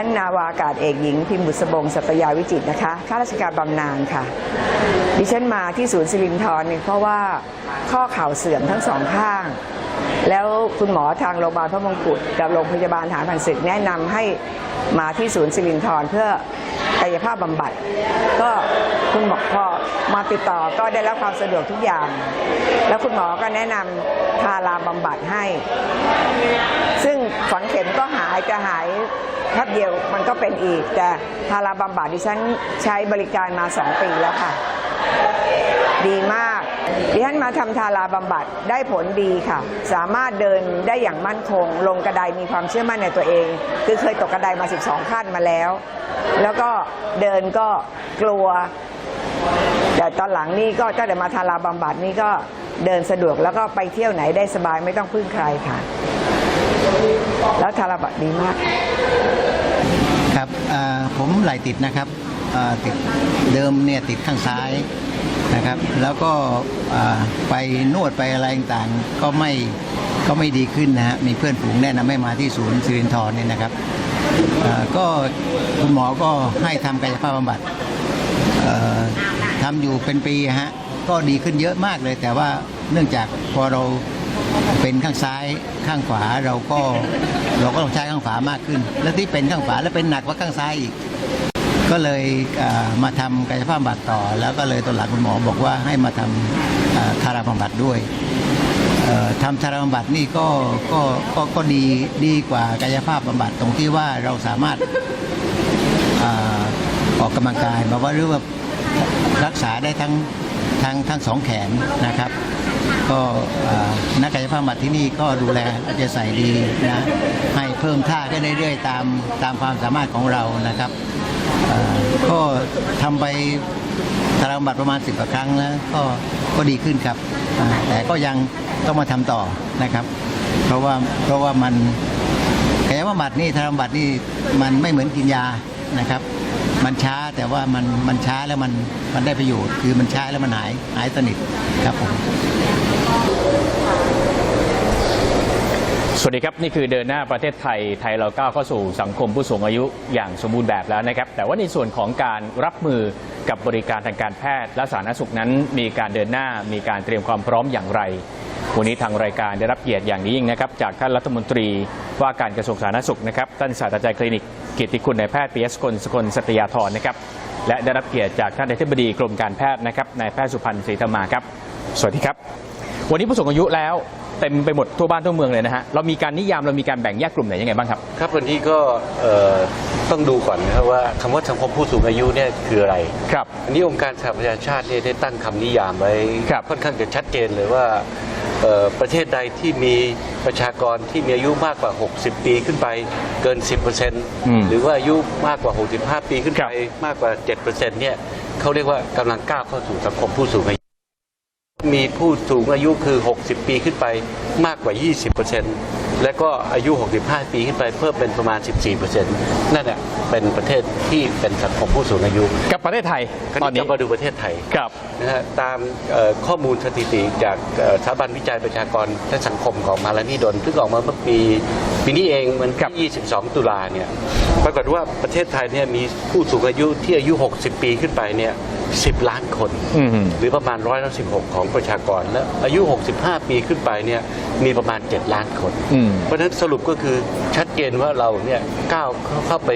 ฉันนาวาอากาศเอกหญิง พิมพ์บุษบงสัตยาวิจิตนะคะข้าราชการบำนาญค่ะ ดิฉันมาที่ศูนย์สิรินทรเนี่ยเพราะว่าข้อเข่าเสื่อมทั้งสองข้าง แล้วคุณหมอทางโรงพยาบาลพระมงกุฎกับโรงพยาบาลฐานผ่านศึกแนะนำให้มาที่ศูนย์สิรินทรเพื่อกายภาพบำบัด ก็คุณหมอพอมาติดต่อก็ได้รับความสะดวกทุกอย่าง แล้วคุณหมอก็แนะนำพาราบำบัดให้ ซึ่งฝังเข็มก็หายจะหายแป๊บเดียวมันก็เป็นอีก แต่พาราบำบัดดิฉันใช้บริการมาสองปีแล้วค่ะ ดีมากดิฉันมาทำทาราบำบัดได้ผลดีค่ะ สามารถเดินได้อย่างมั่นคง ลงกระไดมีความเชื่อมั่นในตัวเอง คือเคยตกกระไดมา 12 ขั้นมาแล้ว แล้วก็เดินก็กลัว แต่ตอนหลังนี่ก็ตั้งแต่มาทาราบำบัดนี่ก็เดินสะดวกแล้วก็ไปเที่ยวไหนได้สบายไม่ต้องพึ่งใครค่ะ แล้วทาราบำบัดดีมาก ครับผมไหลติดนะครับติดเดิมเนี่ยติดข้างซ้ายนะครับ แล้วก็ไปนวดไปอะไรต่างๆ ก็ไม่ก็ไม่ดีขึ้นนะฮะมีเพื่อนฝูงแนะนำให้มาที่ศูนย์สิรินทรเนี่ยนะครับก็คุณหมอก็ให้ทำกายภาพบำบัดทำอยู่เป็นปีฮะก็ดีขึ้นเยอะมากเลย แต่ว่าเนื่องจากพอเรา เป็นข้างซ้ายข้างขวาเราก็เราก็ต้องใช้ข้างขวามากขึ้น แล้วที่เป็นข้างขวาแล้วเป็นหนักกว่าข้างซ้ายอีก ก็เลยมาทำกายภาพบำบัดต่อ แล้วก็เลยตอนหลังคุณหมอบอกว่าให้มาทำเอ่อทาราบำบัดด้วยทำทาราบำบัดนี่ก็ก็ก็ก็ดีดีกว่ากายภาพบำบัดตรงที่ว่าเราสามารถออกกำลังกายแบบว่าหรือว่ารักษาได้ทั้ง ทั้งทั้งสองแขนนะครับ ก็นักกายภาพบำบัดที่นี่ก็ดูแลจะใส่ดีนะให้เพิ่มท่าขึ้นเรื่อยๆตามตามความสามารถของเรานะครับก็ทำไปตารางบัตรประมาณ 10กว่าครั้งแล้วก็ก็ดีขึ้นครับ แต่ก็ยังต้องมาทำต่อนะครับ เพราะว่าเพราะว่ามันกายภาพบัดนี่ตารางบัตรนี่มันไม่เหมือนกินยานะครับ มันช้าแต่ว่ามันมันช้าแล้วมันมันได้ประโยชน์ คือมันช้าแล้วมันหายหายสนิทครับผมสวัสดีครับ นี่คือเดินหน้าประเทศไทยไทยเราก้าวเข้าสู่สังคมผู้สูงอายุอย่างสมบูรณ์แบบแล้วนะครับ แต่ว่าในส่วนของการรับมือกับบริการทางการแพทย์ และสาธารณสุขนั้น มีการเดินหน้ามีการเตรียมความพร้อมอย่างไร วันนี้ทางรายการได้รับเกียรติอย่างนี้ยิ่งนะครับจากท่านรัฐมนตรีว่าการกระทรวงสาธารณสุขนะครับท่านศาสตราจารย์คลินิกเกียรติคุณนายแพทย์ปิยะสกลสกลสัตยาธรนะครับและได้รับเกียรติจากท่านอธิบดีกรมการแพทย์นะครับนายแพทย์สุพันธ์ศรีธรรมาครับ สวัสดีครับ วันนี้ผู้สูงอายุแล้วเต็มไปหมดทั่วบ้านทั่วเมืองเลยนะฮะเรามีการนิยามเรามีการแบ่งแยกกลุ่มไหนยังไงบ้างครับ ครับวันนี้ก็เอ่อต้องดูก่อนนะครับว่าคำว่าสังคมผู้สูงอายุเนี่ยคืออะไร ครับ อันนี้องค์การสหประชาชาติเนี่ยได้ตั้งคำนิยามไว้ครับ ค่อนข้างจะชัดเจนเลยว่าเอ่อ ประเทศใดที่มีประชากรที่มีอายุมากกว่า 60 ปีขึ้นไปเกิน 10%หรือว่าอายุมากกว่า 65 ปีขึ้นไปมากกว่า 7%เนี่ยเขาเรียกว่ากำลังก้าวเข้าสู่สังคมผู้สูงอายุ มีผู้สูงอายุคือ 60 ปีขึ้นไปมากกว่า 20% และก็อายุ 65 ปีขึ้นไปเพิ่มเป็นประมาณ 14%นั่นแหละเป็นประเทศที่เป็นสังคมผู้สูงอายุกับประเทศไทยคราวตอนนี้นี้จะมาดูประเทศไทยครับนะฮะตามเอ่อข้อมูลสถิติจากเอ่อสถาบันวิจัยประชากรและสังคมของมาลานีดลซึ่งออกมาเมื่อปีปีนี้เองมันครับที่22 ตุลาเนี่ยปรากฏว่าประเทศไทยเนี่ยมีผู้สูงอายุที่อายุ 60 ปีขึ้นไปเนี่ย10 ล้านคนอืมหรือประมาณร้อยละสิของประชากรและอายุ 65 ปีขึ้นไปเนี่ยมีประมาณ 7 ล้านคนอืมเพราะฉะนั้นสรุปก็คือชัดเจนว่าเราเนี่ยก้าวเข้าไป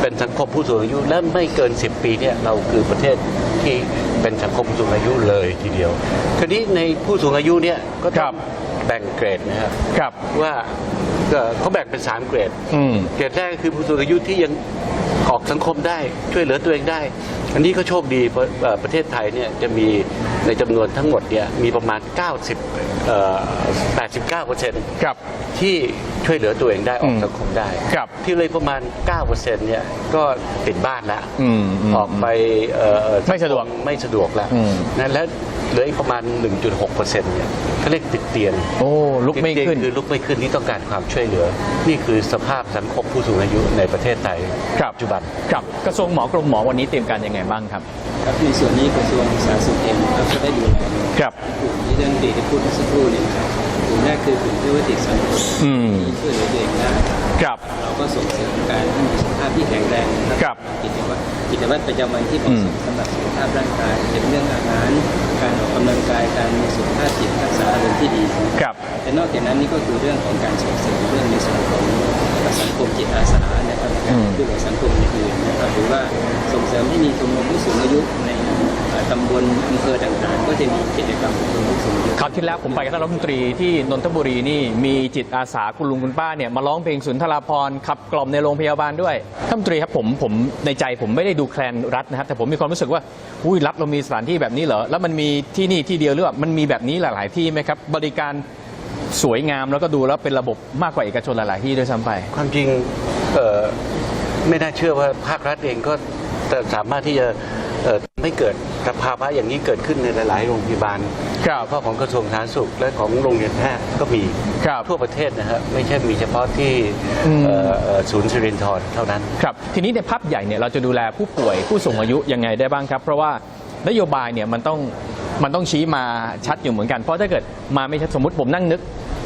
เป็นสังคมผู้สูงอายุ และไม่เกิน 10 ปีเนี่ยเราคือประเทศที่เป็นสังคมผู้สูงอายุเลยทีเดียวคราวนี้ในผู้สูงอายุเนี่ยก็คต้รัอบงแบ่งเกรดนะครับ ครับ ว่าเอ่อเขาแบ่งเป็น3เกรด อืม เกรดแรกก็คือผู้สูงอายุที่ยังออกสังคมได้ช่วยเหลือตัวเองได้ อันนี้ก็โชคดีเพราะเอ่อประเทศไทยเนี่ยจะมี ในจำนวนทั้งหมดเนี่ยมีประมาณ 90เอ่อ89เปอร์เซ็นต์ครับ ที่ช่วยเหลือตัวเองได้ออกอืมสังคมได้ ครับที่เลยประมาณ9เปอร์เซ็นต์เนี่ยก็ติดบ้านแล้วอืมมออกไปเอ่อไม่สะดวกไม่สะดวกแล้วอืม นะแล้ว เหลืออีกประมาณ 1.6เปอร์เซ็นต์เนี่ยเขาเรียกติดเตียงโอ้ลุกไม่ติดเตียงขึ้นคือลุกไม่ขึ้นนี่ต้องการความช่วยเหลือ นี่คือสภาพสังคมผู้สูงอายุในประเทศไทยครับ ปัจจุบัน ครับกระทรวงหมอกรมหมอวันนี้เตรียมการยังไงบ้างครับ ครับในส่วนนี้กระทรวงสาธารณสุขเองก็จะได้ดูแลครับ กลุ่มที่เรื่องดีที่พูดเมื่อสักครู่เนี่ยนะครับกลุ่มแรกคือกลุ่มที่ว่าติดสังคมอืม ที่ช่วยเหลือตัวเองได้ครับ เราก็ส่งเสริมการให้มีสุขภาพที่แข็งแรงนะคครัรับ กิจวัตร กิจวัตรประจำวันที่เหมาะสมสำหรับสุขภาพร่างกายเป็นเรื่องอาหาร การออกกำลังกายการมีสุขภาพจิตรักษาอารมณ์ที่ดีครับแต่นอกจากนั้นนี่ก็คือเรื่องของการส่งเสริมเรื่องในส่วนของสังคมจิตอาสานะครับในการช่วยเหลือสังคมอื่นๆนะครับหรือว่าส่งเสริมให้มีชมรมผู้สูงอายุในเอ่อ ตำบลอำเภอต่างๆ ก็จะมีกิจกรรมของชมรมผู้สูงอายุคราวที่แล้วผมไปกับท่านรัฐมนตรีที่นนทบุรีนี่มีจิตอาสาคุณลุงคุณป้าเนี่ยมาร้องเพลงสุนทราพรขับกล่อมในโรงพยาบาลด้วยท่านรัฐมนตรีครับผมผมในใจผมไม่ได้ดูแคลนรัฐนะครับแต่ผมมีความรู้สึกว่าอุ้ยรัฐเรามีสถานที่แบบนี้เหรอแล้วมันมีที่นี่ที่เดียวหรือว่ามันมีแบบนี้หลาย ๆ ที่ไหมครับ บริการสวยงามแล้วก็ดูแล้วเป็นระบบมากกว่าเอกชนหลาย ๆ ที่ด้วยซ้ำไป ความจริงเออไม่น่าเชื่อว่าภาครัฐเองก็สามารถที่จะ ไม่เกิดสภาวะอย่างนี้เกิดขึ้นในหลาย ๆ โรงพยาบาลครับเฉพาะของกระทรวงสาธารณสุขและของโรงเรียนแพทย์ก็มีครับทั่วประเทศนะฮะไม่ใช่มีเฉพาะที่อืมเอ่อเอ่อศูนย์สิรินทรเท่านั้นครับทีนี้ในภาพใหญ่เนี่ยเราจะดูแลผู้ป่วยผู้สูงอายุยังไงได้บ้างครับ เพราะว่านโยบายเนี่ยมันต้องมันต้องชี้มาชัดอยู่เหมือนกัน เพราะถ้าเกิดมาไม่ชัดสมมติผมนั่งนึก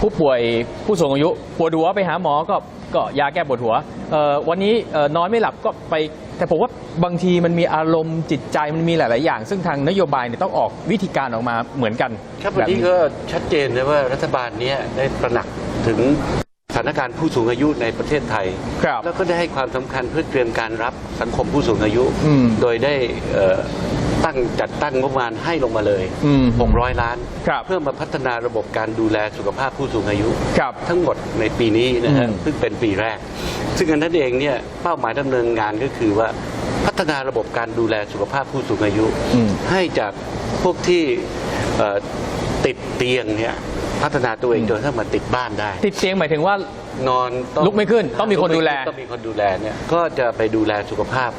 ผู้ป่วยผู้สูงอายุปวดหัวไปหาหมอก็ก็ยาแก้ปวดหัวเอ่อวันนี้เอ่อนอนไม่หลับก็ไป แต่ผมว่าบางทีมันมีอารมณ์จิตใจมันมีหลาย ๆ อย่าง ซึ่งทางนโยบายเนี่ยต้องออกวิธีการออกมาเหมือนกันครับวันนี้ก็ชัดเจนเลยว่ารัฐบาลเนี้ยได้ตระหนักถึงสถานการณ์ผู้สูงอายุในประเทศไทยครับแล้วก็ได้ให้ความสำคัญเพื่อเตรียมการรับสังคมผู้สูงอายุอืมโดยได้เอ่อตั้งจัดตั้งงบประมาณให้ลงมาเลยอืม600 ล้านครับเพื่อมาพัฒนาระบบการดูแลสุขภาพผู้สูงอายุครับทั้งหมดในปีนี้นะฮะอืมซึ่งเป็นปีแรก ซึ่งอันนั้นเองเนี่ยเป้าหมายดำเนินงานก็คือว่าพัฒนาระบบการดูแลสุขภาพผู้สูงอายุอืมให้จากพวกที่เอ่อติดเตียงเนี่ยพัฒนาตัวเองจนกระทั่งมาติดบ้านได้ ติดเตียงหมายถึงว่านอนต้องลุกไม่ขึ้น ต้องมีคนดูแลต้องมีคนดูแลเนี่ยก็จะไปดูแลสุขภาพ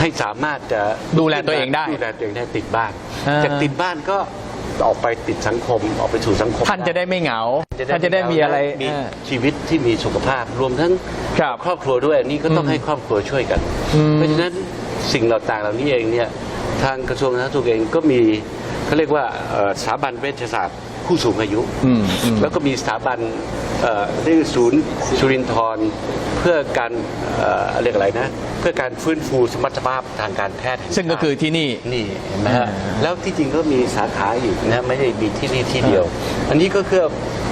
ให้สามารถจะดูแลตัวเองได้ดูแลตัวเองได้ติดบ้านอ่าจากติดบ้านก็ ออกไปติดสังคมออกไปสู่สังคมท่านจะได้ไม่เหงา ท่านจะได้มีอะไรมีเออชีวิตที่มีสุขภาพ รวมทั้งครับครอบครัวด้วยอันนี้ก็ต้องอืมให้ครอบครัวช่วยกันอืมเพราะฉะนั้นสิ่งเหล่าต่างเหล่านี้เองเนี่ยทางกระทรวงสาธารณสุขเองก็มีเขาเรียกว่าเอ่อสถาบันเวชศาสตร์ผู้สูงอายุอืมอืมแล้วก็มีสถาบันเอ่อเรียกศูนย์สุรินทรเพื่อการเอ่อเรียกอะไรนะ เพื่อการฟื้นฟูสมรรถภาพทางการแพทย์แห่ชาติซึ่งก็คือที่นี่ นี่เห็นไหมฮะอ่าแล้วที่จริงก็มีสาขาอยู่นะไม่ได้มีที่นี่ที่เดียว อันนี้ก็เพื่อ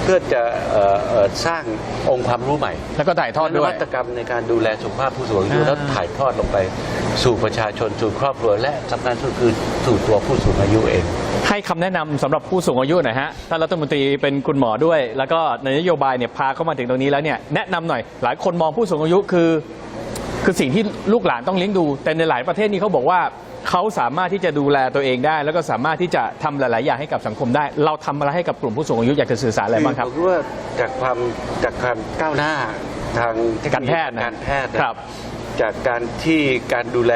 เพื่อจะเอ่อเอ่อสร้างองค์ความรู้ใหม่ แล้วก็ถ่ายทอดนด้ววัย ตกรรมในการดูแลสุขภาพผู้สูงอายุอ่า แล้วถ่ายทอดลงไปสู่ประชาชนสู่ครอบครัวและสำคัญที่สุดคือสู่ตัวผู้สูงอายุเอง ให้คำแนะนำสำหรับผู้สูงอายุหน่อยฮะท่านรัฐมนตรีเป็นคุณหมอด้วย แล้วก็ในนโยบายเนี่ยพาเข้ามาถึงตรงนี้แล้วเนี่ยแนะนำหน่อย หลายคนมองผู้สูงอายุคือ คือสิ่งที่ลูกหลานต้องเลี้ยงดู แต่ในหลายประเทศนี้เขาบอกว่าเขาสามารถที่จะดูแลตัวเองได้ แล้วก็สามารถที่จะทำหลาย ๆ อย่างให้กับสังคมได้ เราทำอะไรให้กับกลุ่มผู้สูงอายุอยากจะสื่อสารอะไรบ้างครับ ผมคิดว่าจากความจากความก้าวหน้าทางเทคโนโลยีการแพทย์นะการแพทย์นะครับ จากการที่การดูแล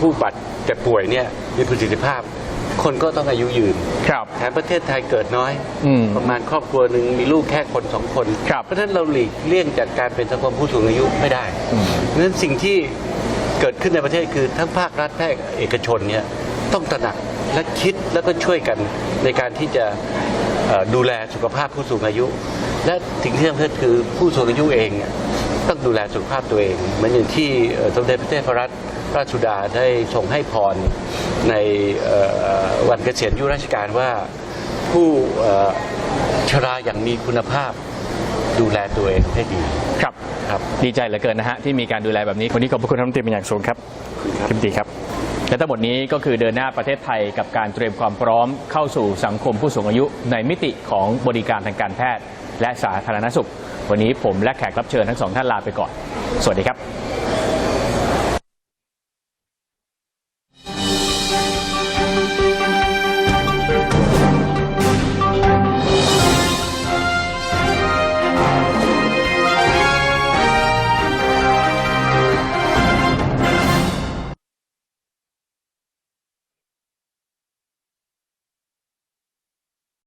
ผู้บาดเจ็บป่วยเนี่ยมีประสิทธิภาพ คนก็ต้องอายุยืนครับแถมประเทศไทยเกิดน้อย อืม ประมาณครอบครัวหนึ่งมีลูกแค่คนสองคน ครับเพราะฉะนั้นเราหลีกเลี่ยงจากการเป็นสังคมผู้สูงอายุไม่ได้อืม เพราะฉะนั้นสิ่งที่เกิดขึ้นในประเทศคือทั้งภาครัฐภาคเอกชนเนี่ยต้องตระหนักและคิดแล้วก็ช่วยกันในการที่จะเอ่อดูแลสุขภาพผู้สูงอายุ และสิ่งที่สำคัญคือผู้สูงอายุเองเนี่ยต้องดูแลสุขภาพตัวเองเหมือนอย่างที่เอ่อสมเด็จพระเทพรัตน ราชสุดาได้ทรงให้พรในเอ่อวันเกษียณอายุราชการว่าผู้เอ่อชราอย่างมีคุณภาพดูแลตัวเองให้ดีครับครับ ดีใจเหลือเกินนะฮะที่มีการดูแลแบบนี้วันนี้ขอบพระคุณท่านรัฐมนตรีเป็นอย่างสูงครับครับคุณตีครับและทั้งหมดนี้ก็คือเดินหน้าประเทศไทยกับการเตรียมความพร้อมเข้าสู่สังคมผู้สูงอายุในมิติของบริการทางการแพทย์ และสาธารณสุข วันนี้ผมและแขกรับเชิญทั้งสองท่านลาไปก่อน สวัสดีครับ